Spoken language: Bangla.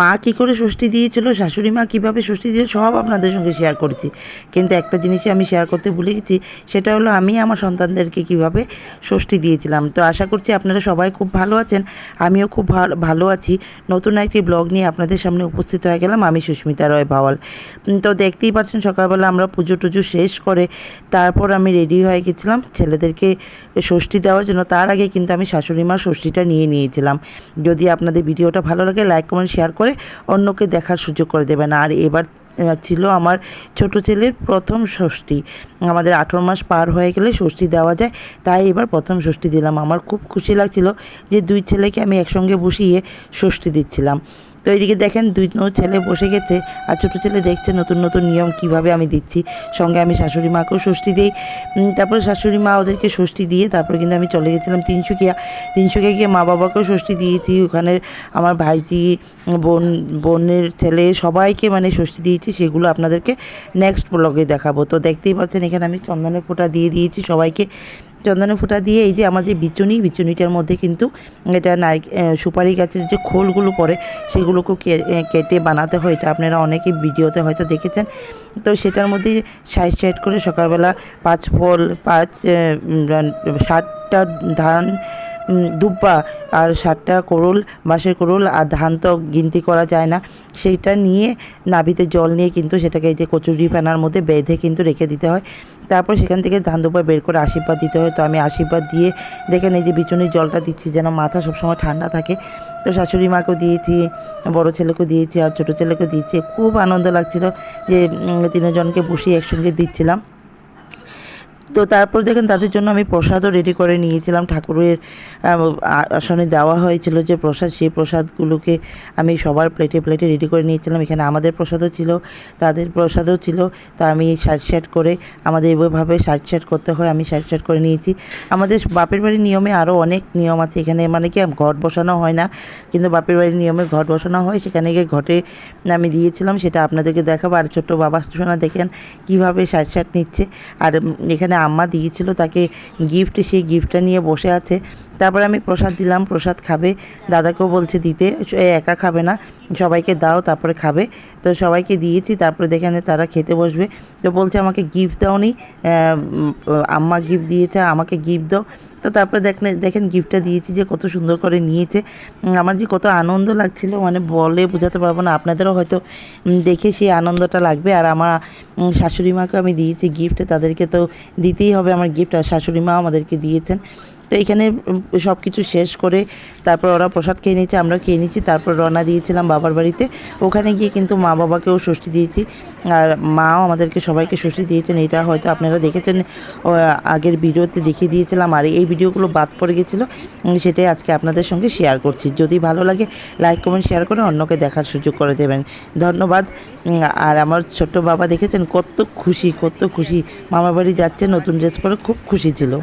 মা কী করে ষষ্ঠী দিয়েছিল, শাশুড়ি মা কীভাবে ষষ্ঠী দিয়ে সব আপনাদের সঙ্গে শেয়ার করেছি। কিন্তু একটা জিনিসই আমি শেয়ার করতে ভুলে গেছি, সেটা হলো আমি আমার সন্তানদেরকে কীভাবে ষষ্ঠী দিয়েছিলাম। তো আশা করছি আপনারা সবাই খুব ভালো আছেন, আমিও খুব ভালো আছি। নতুন একটি ব্লগ নিয়ে আপনাদের সামনে উপস্থিত হয়ে গেলাম, আমি সুস্মিতা রয় ভাওয়াল। তো দেখতেই পাচ্ছেন সকালবেলা আমরা পুজো টুজো শেষ করে তারপর আমি রেডি হয়ে গেছিলাম ছেলেদেরকে ষষ্ঠী দেওয়ার জন্য। তার আগে কিন্তু আমি শাশুড়ি মার ষষ্ঠীটা নিয়ে নিয়েছিলাম। যদি আপনাদের ভিডিওটা ভালো লাগে লাইক কমেন্ট শেয়ার করে অন্যকে দেখার সুযোগ করে দেবে না। আর এবার ছিল আমার ছোট ছেলের প্রথম ষষ্ঠী। আমাদের আঠেরো মাস পার হয়ে গেলে ষষ্ঠী দেওয়া যায়। তাই এবার প্রথম ষষ্ঠী দিলাম। আমার খুব খুশি লাগছিল যে দুই ছেলেকে আমি একসঙ্গে বসিয়ে ষষ্ঠী দিচ্ছিলাম। তো এইদিকে দেখেন দুই ছেলে বসে গেছে আর ছোটো ছেলে দেখছে নতুন নতুন নিয়ম কীভাবে আমি দিচ্ছি। সঙ্গে আমি শাশুড়ি মাকেও ষষ্ঠী দিই। তারপরে শাশুড়ি মা ওদেরকে ষষ্ঠী দিয়ে তারপরে কিন্তু আমি চলে গেছিলাম তিনশুকিয়া তিনশুকিয়া গিয়ে মা বাবাকেও ষষ্ঠী দিয়েছি। ওখানের আমার ভাইজি, বোন, বোনের ছেলে সবাইকে মানে ষষ্ঠী দিয়েছি। সেগুলো আপনাদেরকে নেক্সট ব্লগে দেখাবো। তো দেখতেই পাচ্ছেন এখানে আমি চন্দনের ফোঁটা দিয়ে দিয়েছি সবাইকে। চন্দনের ফুটা দিয়ে এই যে আমার যে বিচুনি, বিচুনিটার মধ্যে কিন্তু এটা নাই সুপারি গাছের যে খোলগুলো পড়ে সেগুলোকে কেটে বানাতে হয়। এটা আপনারা অনেকে ভিডিওতে হয়তো দেখেছেন। তো সেটার মধ্যে সাইড সাইড করে সকালবেলা পাঁচ ফল, পাঁচ ষাটটা ধান দুব্বা আর সাতটা করুল, বাঁশের করুল আর ধান তো গিনতি করা যায় না। সেইটা নিয়ে নাভিতে জল নিয়ে কিন্তু সেটাকে এই যে কচুরি ফেনার মধ্যে বেঁধে কিন্তু রেখে দিতে হয়। তারপর সেখান থেকে ধান দুব্বা বের করে আশীর্বাদ দিতে হয়। তো আমি আশীর্বাদ দিয়ে দেখেন এই যে বিচুনির জলটা দিচ্ছি যেন মাথা সবসময় ঠান্ডা থাকে। তো শাশুড়ি মাকেও দিয়েছি, বড় ছেলেকেও দিয়েছি আর ছোটো ছেলেকেও দিয়েছি। খুব আনন্দ লাগছিল যে তিনজনকে বসিয়ে একসঙ্গে দিচ্ছিলাম। তো তারপর দেখেন তাদের জন্য আমি প্রসাদও রেডি করে নিয়েছিলাম। ঠাকুরের আসনে দেওয়া হয়েছিল যে প্রসাদ, সেই প্রসাদগুলোকে আমি সবার প্লেটে প্লেটে রেডি করে নিয়েছিলাম। এখানে আমাদের প্রসাদও ছিল, তাদের প্রসাদও ছিল। তা আমি সাইড করে, আমাদের এভাবে সাইড সাইড করতে হয়, আমি সাইড সাইড করে নিয়েছি। আমাদের বাপের বাড়ির নিয়মে আরও অনেক নিয়ম আছে। এখানে মানে কি ঘট বসানো হয় না, কিন্তু বাপের বাড়ির নিয়মে ঘট বসানো হয়। সেখানে গিয়ে ঘটে আমি দিয়েছিলাম, সেটা আপনাদেরকে দেখাবো। আর ছোট্ট বাবা সোনা দেখেন কীভাবে সাইড সাইড নিচ্ছে। আর এখানে আম্মা দিয়েছিল তাকে গিফট সেই গিফটটা নিয়ে বসে আছে। তারপরে আমি প্রসাদ দিলাম প্রসাদ খাবে। দাদাকেও বলছে দিতে একা খাবে না সবাইকে দাও তারপরে খাবে। তো সবাইকে দিয়েছি তারপরে দেখেন তারা খেতে বসবে। তো বলছে আমাকে গিফট আহ, উম, আম্মা গিফট দিয়েছে আমাকে গিফট দাও। তো তারপরে দেখেন দেখেন গিফটটা দিয়েছি যে কত সুন্দর করে নিয়েছে। আমার যে কত আনন্দ লাগছিল মানে বলে বোঝাতে পারব না আপনাদেরও হয়তো দেখে সেই আনন্দটা লাগবে। আর আমার শাশুড়ি মাকে আমি দিয়েছি গিফট তাদেরকে তো দিতেই হবে আমার গিফট আর শাশুড়ি মা আমাদেরকে দিয়েছেন। তো এখানে সব কিছু শেষ করে তারপর ওরা প্রসাদ খেয়ে নিয়েছে আমরা খেয়ে নিয়েছি, তারপর রওনা দিয়েছিলাম বাবার বাড়িতে। ওখানে গিয়ে কিন্তু মা বাবাকেও ষষ্ঠী দিয়েছি, আর মাও আমাদেরকে সবাইকে ষষ্ঠী দিয়েছেন, এটা হয়তো আপনারা দেখেছেন আগের ভিডিওতে দেখিয়ে দিয়েছিলাম, আর এই ভিডিওগুলো বাদ পড়ে গেছিল সেটাই আজকে আপনাদের সঙ্গে শেয়ার করছি। যদি ভালো লাগে, লাইক, কমেন্ট, শেয়ার করে অন্যকে দেখার সুযোগ করে দেবেন। ধন্যবাদ আর আমার ছোট্ট বাবা দেখেছেন, কত খুশি কত খুশি মামা বাড়ি যাচ্ছে নতুন ড্রেস পরে, খুব খুশি ছিল।